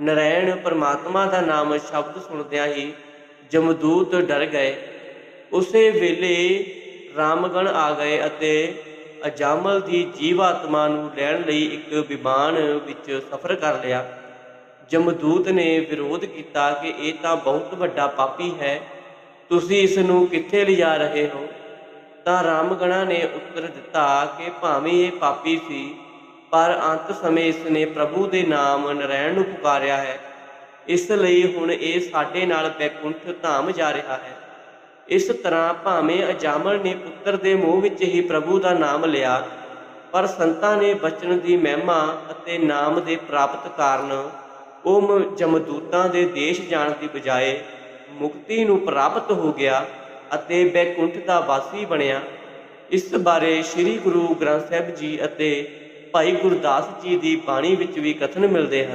ਨਰੈਣ ਪਰਮਾਤਮਾ ਦਾ ਨਾਮ ਸ਼ਬਦ ਸੁਣਦਿਆਂ ਹੀ ਜਮਦੂਤ ਡਰ ਗਏ। ਉਸੇ ਵੇਲੇ ਰਾਮਗਣ ਆ ਗਏ ਅਤੇ ਅਜਾਮਲ ਦੀ ਜੀਵਾਤਮਾ ਨੂੰ ਲੈਣ ਲਈ ਇੱਕ ਵਿਮਾਨ ਵਿੱਚ ਸਫ਼ਰ ਕਰ ਲਿਆ। ਜਮਦੂਤ ਨੇ ਵਿਰੋਧ ਕੀਤਾ ਕਿ ਇਹ ਤਾਂ ਬਹੁਤ ਵੱਡਾ ਪਾਪੀ ਹੈ, ਤੁਸੀਂ ਇਸ ਨੂੰ ਕਿੱਥੇ ਲਿਜਾ ਰਹੇ ਹੋ? ਤਾਂ ਰਾਮਗਣਾ ਨੇ ਉੱਤਰ ਦਿੱਤਾ ਕਿ ਭਾਵੇਂ ਇਹ ਪਾਪੀ ਸੀ ਪਰ ਅੰਤ ਸਮੇਂ ਇਸ ਨੇ ਪ੍ਰਭੂ ਦੇ ਨਾਮ ਨਰੈਣ ਨੂੰ ਪੁਕਾਰਿਆ ਹੈ। ਇਸ ਲਈ ਹੁਣ ਇਹ ਸਾਡੇ ਨਾਲ ਬੈਕੁੰਠ ਧਾਮ ਜਾ ਰਿਹਾ ਹੈ। ਇਸ ਤਰ੍ਹਾਂ ਭਾਵੇਂ ਅਜਾਮਲ ਨੇ ਪੁੱਤਰ ਦੇ ਮੂੰਹ ਵਿੱਚ ਹੀ ਪ੍ਰਭੂ ਦਾ ਨਾਮ ਲਿਆ, ਪਰ ਸੰਤਾਂ ਨੇ ਬਚਨ ਦੀ ਮਹਿਮਾ ਅਤੇ ਨਾਮ ਦੇ ਪ੍ਰਾਪਤ ਕਾਰਨ ਉਹ ਮ- ਜਮਦੂਤਾਂ ਦੇ ਦੇਸ਼ ਜਾਣ ਦੀ ਬਜਾਏ ਮੁਕਤੀ ਨੂੰ ਪ੍ਰਾਪਤ ਹੋ ਗਿਆ ਅਤੇ ਬੈਕੁੰਠ ਦਾ ਵਾਸੀ ਬਣਿਆ। ਇਸ ਬਾਰੇ ਸ੍ਰੀ ਗੁਰੂ ਗ੍ਰੰਥ ਸਾਹਿਬ ਜੀ ਅਤੇ ਭਾਈ ਗੁਰਦਾਸ ਜੀ ਦੀ ਬਾਣੀ ਵਿੱਚ ਵੀ ਕਥਨ ਮਿਲਦੇ ਹਨ।